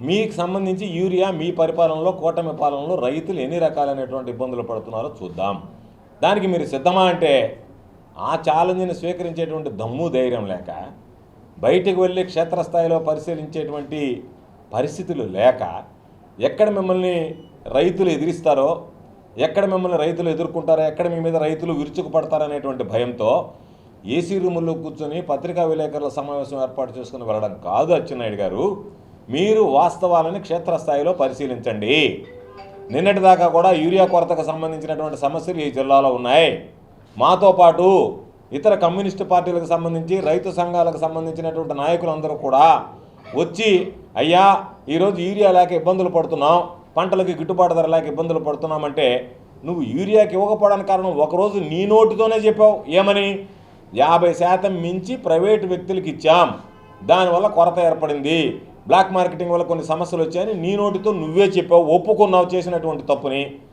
మీకు సంబంధించి యూరియా మీ పరిపాలనలో కూటమి పాలనలో రైతులు ఎన్ని రకాలైనటువంటి ఇబ్బందులు పడుతున్నారో చూద్దాం. దానికి మీరు సిద్ధమా అంటే ఆ ఛాలెంజ్ని స్వీకరించేటువంటి దమ్ము ధైర్యం లేక బయటికి వెళ్ళి క్షేత్రస్థాయిలో పరిశీలించేటువంటి పరిస్థితులు లేక ఎక్కడ మిమ్మల్ని రైతులు ఎదిరిస్తారో ఎక్కడ మిమ్మల్ని రైతులు ఎదుర్కొంటారో ఎక్కడ మీ మీద రైతులు విరుచుకుపడతారనేటువంటి భయంతో ఏసీ రూముల్లో కూర్చొని పత్రికా విలేకరుల సమావేశం ఏర్పాటు చేసుకుని వెళ్ళడం కాదు అచ్చెన్నాయుడు గారు. మీరు వాస్తవాలని క్షేత్రస్థాయిలో పరిశీలించండి. నిన్నటిదాకా కూడా యూరియా కొరతకు సంబంధించినటువంటి సమస్యలు ఈ జిల్లాలో ఉన్నాయి. మాతో పాటు ఇతర కమ్యూనిస్టు పార్టీలకు సంబంధించి రైతు సంఘాలకు సంబంధించినటువంటి నాయకులందరూ కూడా వచ్చి అయ్యా ఈరోజు యూరియా లేక ఇబ్బందులు పడుతున్నాం పంటలకు గిట్టుబాటు ధర లేక ఇబ్బందులు పడుతున్నామంటే నువ్వు యూరియాకి ఇవ్వకపోవడానికి కారణం ఒకరోజు నీ నోటితోనే చెప్పావు. ఏమని? యాభై శాతం మించి ప్రైవేటు వ్యక్తులకు ఇచ్చాం. దానివల్ల కొరత ఏర్పడింది. బ్లాక్ మార్కెటింగ్ వల్ల కొన్ని సమస్యలు వచ్చాయని నీ నోటితో నువ్వే చెప్పావు ఒప్పుకున్నావు చేసినటువంటి తప్పుని.